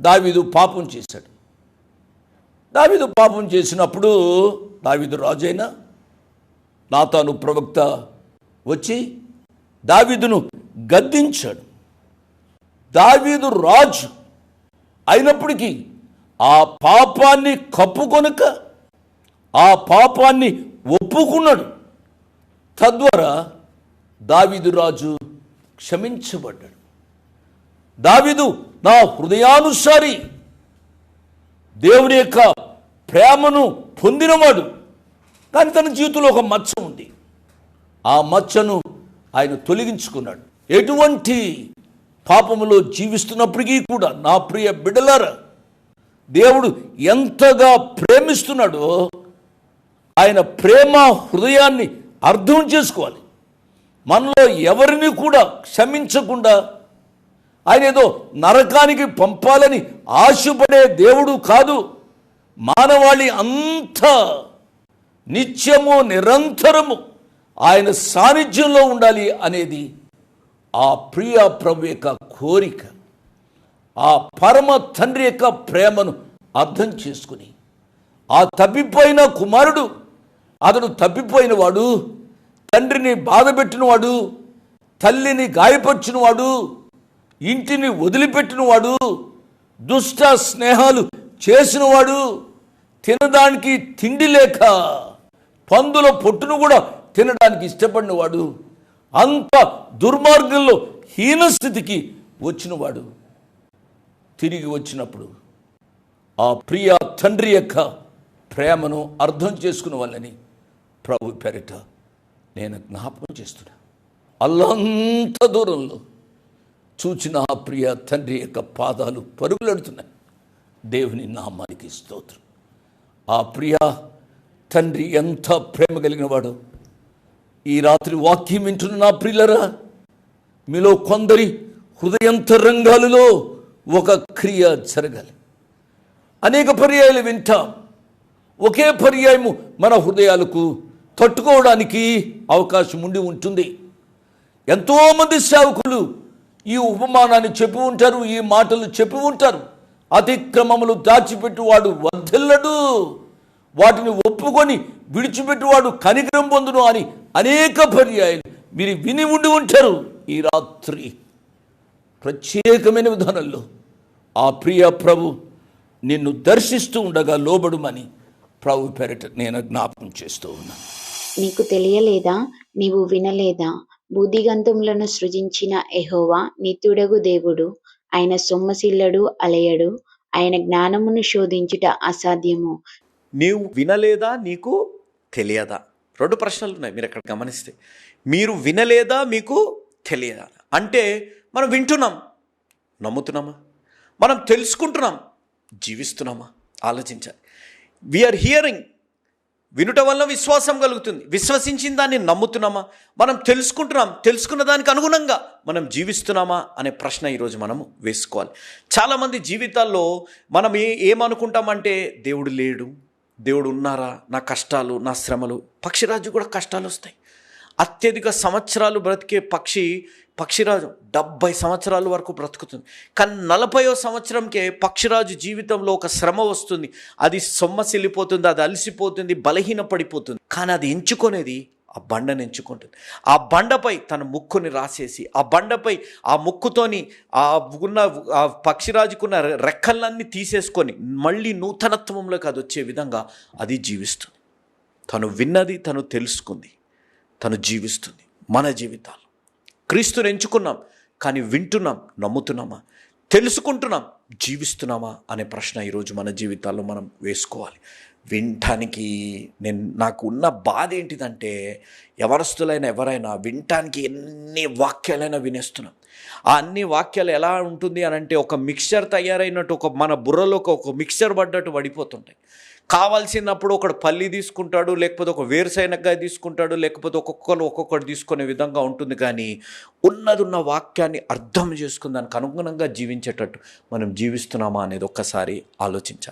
దావీదు పాపం చేశాడు. దావీదు పాపం చేసినప్పుడు దావీదు రాజైనా నాతాను ప్రవక్త వచ్చి దావీదును గద్దించాడు. దావీదు రాజు అయినప్పటికీ ఆ పాపాన్ని కప్పుకొనక ఆ పాపాన్ని ఒప్పుకున్నాడు. తద్వారా దావీదు రాజు క్షమించబడ్డాడు. దావీదు నా హృదయానుసారి దేవుని యొక్క ప్రేమను పొందినవాడు. కానీ తన జీవితంలో ఒక మచ్చ ఉంది. ఆ మచ్చను ఆయన తొలగించుకున్నాడు. ఎటువంటి పాపములో జీవిస్తున్నప్పటికీ కూడా నా ప్రియ బిడలర దేవుడు ఎంతగా ప్రేమిస్తున్నాడో ఆయన ప్రేమ హృదయాన్ని అర్థం చేసుకోవాలి. మనలో ఎవరిని కూడా క్షమించకుండా ఆయన ఏదో నరకానికి పంపాలని ఆశపడే దేవుడు కాదు. మానవాళి అంతా నిత్యము నిరంతరము ఆయన సాన్నిధ్యంలో ఉండాలి అనేది ఆ ప్రియ ప్రభు యొక్క కోరిక. ఆ పరమ తండ్రి యొక్క ప్రేమను అర్థం చేసుకుని ఆ తప్పిపోయిన కుమారుడు అతడు తప్పిపోయినవాడు తండ్రిని బాధపెట్టినవాడు తల్లిని గాయపరిచినవాడు ఇంటిని వదిలిపెట్టినవాడు దుష్ట స్నేహాలు చేసినవాడు తినడానికి తిండి లేక పందుల పొట్టును కూడా తినడానికి ఇష్టపడినవాడు అంత దుర్మార్గంలో హీనస్థితికి వచ్చినవాడు. తిరిగి వచ్చినప్పుడు ఆ ప్రియ తండ్రి యొక్క ప్రేమను అర్థం చేసుకున్న వాళ్ళని ప్రభు పెరట నేను జ్ఞాపకం చేస్తున్నా. అల్లంత దూరంలో చూచిన ఆ ప్రియ తండ్రి యొక్క పాదాలు పరుగులడుతున్నాయి. దేవుని నామానికి స్తోత్రం. ఆ ప్రియ తండ్రి ఎంత ప్రేమ కలిగిన వాడు. ఈ రాత్రి వాక్యం వింటున్న నా ప్రియులరా మీలో కొందరి హృదయంతరంగాలలో ఒక క్రియ జరగాలి. అనేక పర్యాయాలు వింటాం. ఒకే పర్యాయము మన హృదయాలకు తట్టుకోవడానికి అవకాశం ఉండి ఉంటుంది. ఎంతోమంది సేవకులు ఈ ఉపమానాన్ని చెప్పి ఉంటారు ఈ మాటలు చెప్పి ఉంటారు. అతిక్రమములు దాచిపెట్టువాడు వర్ధిల్లడు వాటిని ఒప్పుకొని విడిచిపెట్టువాడు కనికరం పొందును అని అనేక పర్యాయాలు మీరు విని ఉండి ఉంటారు ఈ రాత్రి. ప్రత్యేకమైన విధానంలో ఆ ప్రియ ప్రభు నిన్ను దర్శిస్తూ ఉండగా లోబడుమని ప్రభు పెరట నేను జ్ఞాపకం చేస్తూ ఉన్నాను నీకు తెలియలేదా? నీవు వినలేదా? బుద్ధిగంతములను సృజించిన ఎహోవా నిత్యుడగు దేవుడు. ఆయన సొమ్మసిల్లడు అలయడు. ఆయన జ్ఞానమును శోధించుట అసాధ్యము. నీవు వినలేదా నీకు? తెలియదా? రెండు ప్రశ్నలు ఉన్నాయి మీరు అక్కడ గమనిస్తే. మీరు వినలేదా మీకు? తెలియదా? అంటే మనం వింటున్నాం. నమ్ముతున్నామా? మనం తెలుసుకుంటున్నాం. జీవిస్తున్నామా? ఆలోచించాలి. వీఆర్ హియరింగ్ వినుట వల్ల విశ్వాసం కలుగుతుంది. విశ్వసించిన దాన్ని నమ్ముతున్నామా? మనం తెలుసుకుంటున్నాం. తెలుసుకున్న దానికి అనుగుణంగా మనం జీవిస్తున్నామా అనే ప్రశ్న ఈరోజు మనము వేసుకోవాలి. చాలామంది జీవితాల్లో మనం ఏ ఏమనుకుంటామంటే దేవుడు లేడు. దేవుడు ఉన్నారా? నా కష్టాలు నా శ్రమలు. పక్షిరాజు కూడా కష్టాలు వస్తాయి. అత్యధిక సంవత్సరాలు బ్రతికే పక్షి పక్షిరాజు డెబ్భై సంవత్సరాల వరకు బ్రతుకుతుంది. కానీ నలభైవ సంవత్సరంకే పక్షిరాజు జీవితంలో ఒక శ్రమ వస్తుంది. అది సొమ్మసిల్లిపోతుంది అది అలసిపోతుంది బలహీనపడిపోతుంది. కానీ అది ఎంచుకునేది ఆ బండను ఎంచుకుంటుంది. ఆ బండపై తన ముక్కుని రాసేసి ఆ బండపై ఆ ముక్కుతోని ఆ ఉన్న ఆ పక్షిరాజుకున్న రెక్కలన్నీ తీసేసుకొని మళ్ళీ నూతనత్వంలోకి అది వచ్చే విధంగా అది జీవిస్తుంది. తను విన్నది తను తెలుసుకుంది తను జీవిస్తుంది మన జీవితాలు. క్రీస్తుని ఎంచుకున్నాం కానీ వింటున్నాం నమ్ముతున్నామా? తెలుసుకుంటున్నాం జీవిస్తున్నామా? అనే ప్రశ్న ఈరోజు మన జీవితాల్లో మనం వేసుకోవాలి. వినటానికి నేను నాకు ఉన్న బాధ ఏంటిదంటే ఎవరస్తులైన ఎవరైనా వినటానికి ఎన్ని వాక్యాలైనా వినేస్తున్నాం. ఆ అన్ని వాక్యాలు ఎలా ఉంటుంది అని అంటే ఒక మిక్చర్ తయారైనట్టు ఒక మన బుర్రలో ఒక- మిక్సర్ పడ్డట్టు పడిపోతుంటాయి. కావాల్సినప్పుడు ఒకడు పల్లి తీసుకుంటాడు లేకపోతే ఒక వేరుశైనగా తీసుకుంటాడు లేకపోతే ఒక్కొక్కరు ఒక్కొక్కటి తీసుకునే విధంగా ఉంటుంది. కానీ ఉన్నది ఉన్న వాక్యాన్ని అర్థం చేసుకుని దానికి అనుగుణంగా జీవించేటట్టు మనం జీవిస్తున్నామా అనేది ఒక్కసారి ఆలోచించాలి.